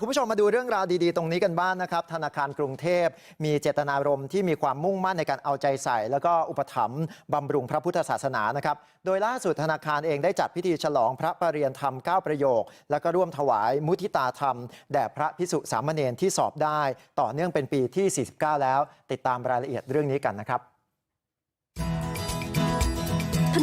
คุณผู้ชมมาดูเรื่องราวดีๆตรงนี้กันบ้างนะครับธนาคารกรุงเทพมีเจตนารมณ์ที่มีความมุ่งมั่นในการเอาใจใส่แล้วก็อุปถัมภ์บำรุงพระพุทธศาสนานะครับโดยล่าสุดธนาคารเองได้จัดพิธีฉลองพระประเรียนธรรม9ประโยค แล้วก็ร่วมถวายมุทิตาธรรมแด่พระพิสุสามเณรที่สอบได้ต่อเนื่องเป็นปีที่49แล้วติดตามรายละเอียดเรื่องนี้กันนะครับ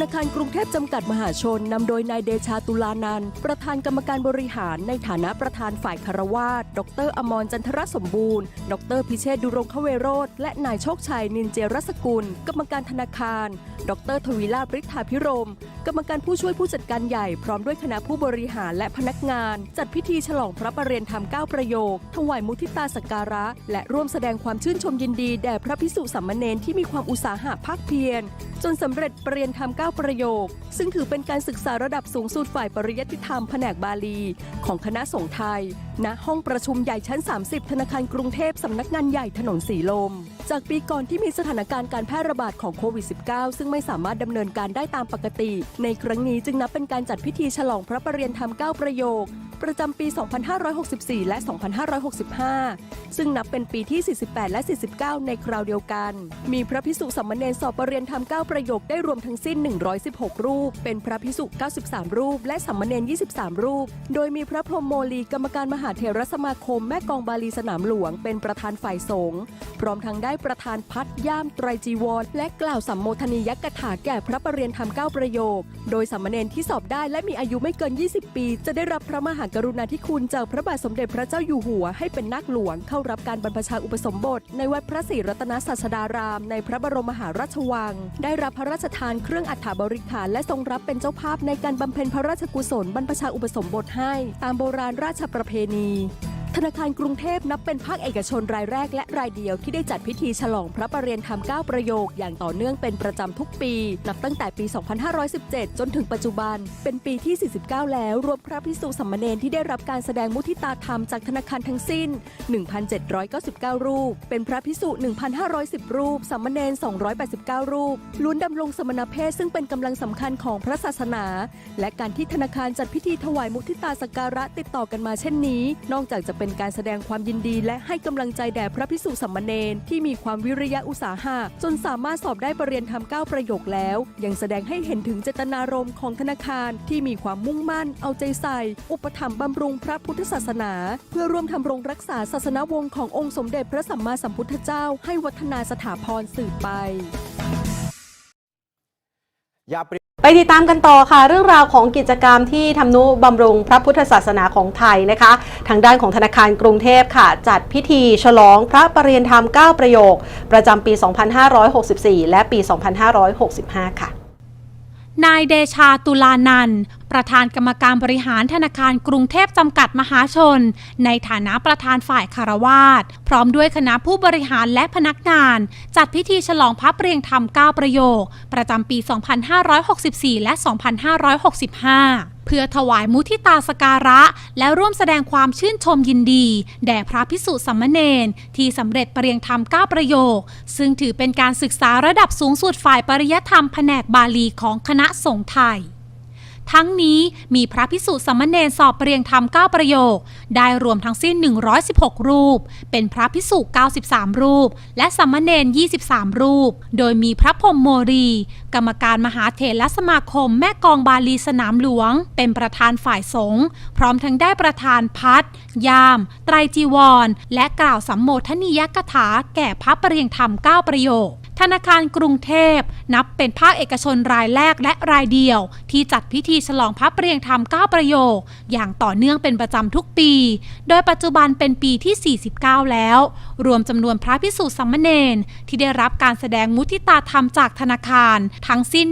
นาคารกรุงเทพจำกัดมหาชนนำโดยนายเดชาตุลานันประธานกรรมการบริหารในฐานะประธานฝ่ายคารวาสดร อมรจันทรสมบูรณ์ ดร พิเชษดุรงคเวโรธและนายโชคชัยนินเจรสกุล กรรมการธนาคาร ดร ทวีลาบริธาพิรม กรรมการผู้ช่วยผู้จัดการใหญ่พร้อมด้วยคณะผู้บริหารและพนักงาน จัดพิธีฉลองพระประเรียนธรรม9ประโยค ถวายมุทิตาสักการะ และร่วมแสดงความชื่นชมยินดีแด่พระพิสุสามมเณรที่มีความอุตสาหะภาคเพียร จนสำเร็จประเรียธรรม 9 ประโยค ซึ่งถือเป็นการศึกษาระดับสูงสุดฝ่ายปริยัติธรรมแผนกบาลี ของคณะสงฆ์ไทย ณ ห้องประชุมใหญ่ชั้น 30 ธนาคารกรุงเทพสำนักงานใหญ่ถนนสีลม จากปีก่อนที่มีสถานการณ์การแพร่ระบาดของโควิด -19 ซึ่งไม่สามารถดำเนินการได้ตามปกติในครั้งนี้จึงนับเป็นการจัดพิธีฉลองพระประเรียนธรรม9ประโยค ประจำปี 2564 และ 2565 ซึ่งนับเป็นปีที่ 48 และ 49 ในคราวเดียวกัน มีพระพิสุสามเณรสอบประเรียนธรรม 9 ประโยคได้รวมทั้งสิ้น 116 รูป เป็นพระพิสุ93 รูป และสามเณร23 รูป โดยมีพระพรหมโมลีกรรมการมหาเถรสมาคมแม่กองบาลีสนามหลวง เป็นประธานฝ่ายสงฆ์พร้อมทั้งได้ประธานพัดย่ามไตรจีวร และกล่าวสัมโมทนียกถาแก่พระประเรียนธรรม 9 ประโยค โดยสามเณรที่สอบได้และมีอายุไม่เกิน 20 ปี จะได้รับพระมหากรุณาธิคุณจากพระบาทสมเด็จพระเจ้าอยู่หัวให้เป็นนักหลวงเข้ารับการบรรพชาอุปสมบท ในวัดพระศรีรัตนศาสดาราม ในพระบรมมหาราชวัง ได้รับพระราชทานเครื่องอัฐบริขารและทรงรับเป็นเจ้าภาพในการบำเพ็ญพระราชกุศลบรรพชาอุปสมบทให้ ตามโบราณราชประเพณี ธนาคารกรุงเทพนับเป็นภาคเอกชนรายแรกและรายเดียวที่ได้จัดพิธีฉลองพระประเรียนธรรม9ประโยคอย่างต่อเนื่องเป็นประจำทุกปี นับตั้งแต่ปี 2517 จนถึงปัจจุบัน เป็นปีที่ 49 แล้วรวมพระพิสุสัมมเนรที่ได้รับการแสดงมุทิตาธรรมจากธนาคารทั้งสิ้น 1,799 รูป เป็นพระพิสุ1,510 รูปสัมมเนร289 รูปล้วนดำรงสมณเพศซึ่งเป็นกำลังสำคัญของพระศาสนา และการที่ธนาคารจัดพิธีถวายมุทิตาสักการะติดต่อกันมาเช่นนี้ นอกจากจะเป็นการแสดงความยินดีและให้กำลังใจแด่พระพิสุสัมมเนรที่มีความวิริยะอุตสาหะจนสามารถสอบได้ประเรียนธรรมเก้าประโยคแล้ว ยังแสดงให้เห็นถึงเจตนารมณ์ของธนาคารที่มีความมุ่งมั่น เอาใจใส่ อุปถัมภ์บำรุงพระพุทธศาสนา เพื่อร่วมทำรงรักษาศาสนวงศ์ขององค์สมเด็จพระสัมมาสัมพุทธเจ้า ให้วัฒนาสถาพรสืบไปอย่าป ไปติดตามกันต่อค่ะ เรื่องราวของกิจกรรมที่ทำนุบำรุงพระพุทธศาสนาของไทยนะคะ ทางด้านของธนาคารกรุงเทพค่ะ จัดพิธีฉลองพระประเรียนธรรม 9 ประโยค ประจำปี 2564 และปี 2565 ค่ะ นายเดชาตุลานันประธานกรรมการบริหารธนาคารกรุงเทพจำกัดมหาชน ในฐานะประธานฝ่ายคารวาสพร้อมด้วยคณะผู้บริหารและพนักงาน จัดพิธีฉลองพระเปรียงธรรม 9 ประโยค ประจำปี 2564 และ 2565 เพื่อถวายมุทิตาสการะ และร่วมแสดงความชื่นชมยินดี แด่พระพิสุสัมมเนนที่สำเร็จปรริยงธรรม 9 ประโยค ซึ่งถือเป็นการศึกษาระดับสูงสุดฝ่ายปริยธรรมแผนกบาลีของคณะสงฆ์ไทย ทั้งนี้มีพระพิสุสัมมเนรสอบเรียงธรรม 9 ประโยค ได้รวมทั้งสิ้น 116 รูป เป็นพระพิสุ93 รูป และสัมมเนร23 รูป โดยมีพระพรมโมรี กรรมการมหาเถรสมาคมแม่กองบาลีสนามหลวง เป็นประธานฝ่ายสงฆ์พร้อมทั้งได้ประธานพัดยาม ไตรจีวร และกล่าวสัมโมทนียกถาแก่พระประเรียงธรรม 9 ประโยค ธนาคารกรุงเทพ นับเป็นภาคเอกชนรายแรกและรายเดียว ที่จัดพิธีฉลองพระเปรียงธรรม 9 ประโยค อย่างต่อเนื่องเป็นประจำทุกปี โดยปัจจุบันเป็นปีที่ 49 แล้ว รวมจำนวนพระพิสุสัมมเนรที่ได้รับการแสดงมุทิตาธรรมจากธนาคาร ทั้งสิ้น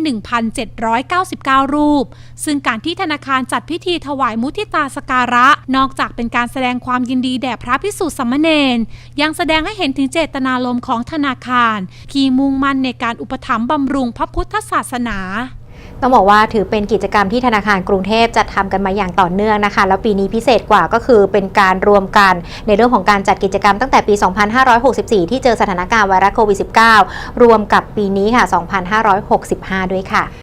1,799 รูป ซึ่งการที่ธนาคารจัดพิธีถวายมุทิตาสการะ นอกจากเป็นการแสดงความยินดีแด่พระพิสุสัมมเนรยังแสดงให้เห็นถึงเจตนารมณ์ของธนาคารที่มุ่งมั่นในการอุปถัมภ์บำรุงพระพุทธศาสนาต้องบอกว่าถือเป็นกิจกรรมที่ธนาคารกรุงเทพจัดทำกันมาอย่างต่อเนื่องนะคะ แล้วปีนี้พิเศษกว่าก็คือเป็นการรวมกันในเรื่องของการจัดกิจกรรมตั้งแต่ปี 2564 ที่เจอสถานการณ์ไวรัสโควิด -19 รวมกับปีนี้ค่ะ 2565 ด้วยค่ะ